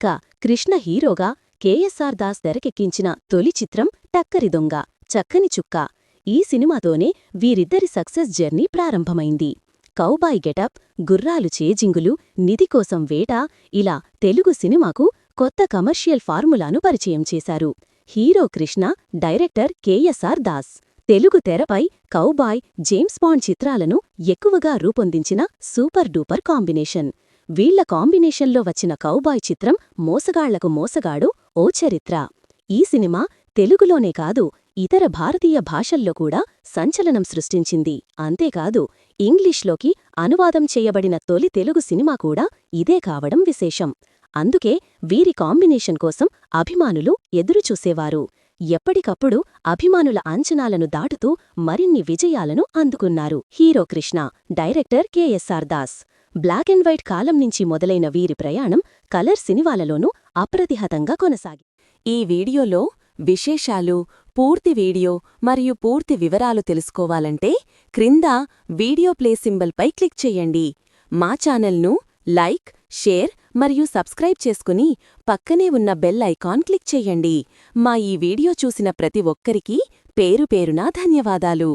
ఇక కృష్ణ హీరోగా కేఎస్ఆర్ దాస్ తెరకెక్కించిన తొలి చిత్రం టక్కరి దొంగ చక్కని చుక్క. ఈ సినిమాతోనే వీరిద్దరి సక్సెస్ జర్నీ ప్రారంభమైంది. కౌబాయ్ గెటప్ గుర్రాలు చేజింగులు నిధి కోసం వేట ఇలా తెలుగు సినిమాకు కొత్త కమర్షియల్ ఫార్ములాను పరిచయం చేశారు. Hero Krishna director KSR Das. Telugu తెరపై కౌబాయ్ జేమ్స్ బాండ్ చిత్రాలను ఎక్కువగా రూపొందించిన సూపర్ డూపర్ కాంబినేషన్. వీళ్ళ కాంబినేషన్లో వచ్చిన కౌబాయ్ చిత్రం మోసగాళ్ళకు మోసగాడు ఓ చరిత్ర. ఈ సినిమా తెలుగులోనే కాదు ఇతర భారతీయ భాషల్లో కూడా సంచలనం సృష్టించింది. అంతేకాదు ఇంగ్లీష్లోకి అనువాదం చేయబడిన తొలి తెలుగు సినిమా కూడా ఇదే కావడం విశేషం. అందుకే వీరి కాంబినేషన్ కోసం అభిమానులు ఎదురుచూసేవారు. ఎప్పటికప్పుడు అభిమానుల అంచనాలను దాటుతూ మరిన్ని విజయాలను అందుకున్నారు. Hero Krishna director KSR Das. Black and white కాలం నుంచి మొదలైన వీరి ప్రయాణం కలర్ సినిమాలలోనూ అప్రతిహతంగా కొనసాగి. ఈ వీడియోలో విశేషాలు పూర్తి వీడియో మరియు పూర్తి వివరాలు తెలుసుకోవాలంటే క్రింద వీడియో ప్లే సింబల్పై క్లిక్ చేయండి. మా ఛానల్ను లైక్ షేర్ మరియు సబ్స్క్రైబ్ చేసుకుని పక్కనే ఉన్న బెల్ ఐకాన్ క్లిక్ చేయండి. మా ఈ వీడియో చూసిన ప్రతి ఒక్కరికీ పేరు పేరునా ధన్యవాదాలు.